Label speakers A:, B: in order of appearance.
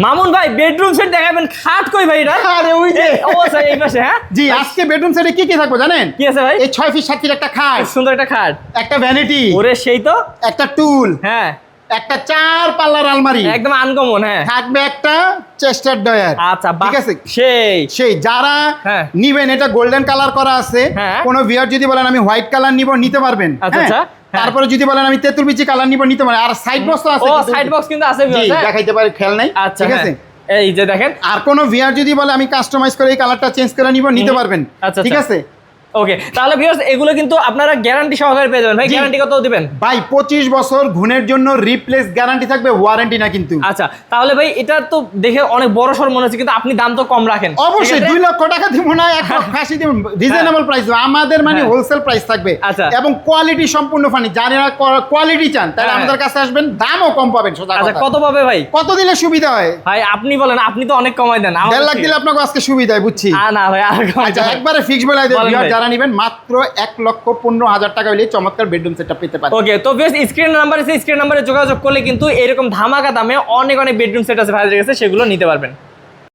A: মামুন ভাই bedroom set দেখাবেন খাট কই ভাই এটা?
B: আরে ওই যে।
A: ও আচ্ছা, এই পাশে হ্যাঁ?
B: জি আজকে বেডরুম সেটে কি কি থাকবে জানেন?
A: কি আছে ভাই?
B: এই ছয় ফিট সাত ফিট একটা খাট।
A: সুন্দর একটা খাট।
B: একটা ভ্যানিটি
A: ওরে সেই তো।
B: একটা টুল।
A: হ্যাঁ।
B: একটা চার পাল্লার আলমারি।
A: একদম আনকমন হ্যাঁ।
B: থাকবে একটা চেস্টার ডয়ার
A: আচ্ছা
B: ঠিক আছে?
A: সেই।
B: সেই যারা
A: হ্যাঁ।
B: নিবেন এটা গোল্ডেন কালার করা আছে।
A: হ্যাঁ।
B: কোনো ভিয়ার যদি বলেন আমি হোয়াইট কালার নিব নিতে পারবেন।
A: আচ্ছা,
B: হ্যাঁ?
A: আচ্ছা।
B: তারপরে যদি বলেন আমি তেঁতুল বিচি কালার নিব নিতে পারি। আর সাইড বক্স তো আছে
A: ও সাইড বক্স কিন্তু আছে
B: জি
A: হ্যাঁ?
B: দেখাইতে পারি খেল নাই।
A: আচ্ছা
B: ঠিক
A: হ্যাঁ।
B: আছে?
A: এই যে দেখেন।
B: আর কোনো ভিআর যদি বলে আমি কাস্টমাইজ করে এই কালারটা চেঞ্জ করে নিব নিতে পারবেন।
A: আচ্ছা,
B: ঠিক
A: আচ্ছা।
B: আছে?
A: ওকে তাহলে ভিউয়ার্স এগুলো কিন্তু আপনারা গ্যারান্টি সহকারে পেয়ে যাবেন। ভাই গ্যারান্টি কত দিবেন?
B: ভাই পঁচিশ বছর ঘুণের জন্য রিপ্লেস গ্যারান্টি থাকবে ওয়ারেন্টি না কিন্তু।
A: আচ্ছা তাহলে ভাই এটা তো দেখে অনেক বড় সড় মনে হচ্ছে কিন্তু আপনি দাম তো কম রাখেন।
B: অবশ্যই
A: ঠিক আছে?
B: দুই লক্ষ টাকা দিব না এক লক্ষ আশি দিব রিজনেবল প্রাইস আমাদের মানে
A: হ্যাঁ।
B: হোলসেল প্রাইস থাকবে।
A: আচ্ছা।
B: এবং কোয়ালিটি সম্পূর্ণ ফানি যারা কোয়ালিটি চান তাহলে
A: হ্যাঁ।
B: আমাদের কাছে আসবেন দামও কম পাবেন সোজা
A: আচ্ছা কত পাবে ভাই?
B: কত দিলে সুবিধা হয়?
A: ভাই আপনি বলেন আপনি তো অনেক কমাই দেন
B: লাখ। দিলে আপনাকে আজকে সুবিধা হয় বুঝছি।
A: আ, না ভাই আর
B: আচ্ছা একবারে ফিক্স বলে
A: ভাই।
B: যারা নেবেন মাত্র এক লক্ষ পনেরো হাজার টাকা হলে চমৎকার বেডরুম সেটটা পেতে পারেন
A: ওকে তো বেশ স্ক্রিন নাম্বার আছে স্ক্রিন নাম্বারে যোগাযোগ করলে কিন্তু এরকম ধামাকা দামে অনেক অনেক বেডরুম সেট আছে ভাইদের কাছে, সেগুলো নিতে পারবেন।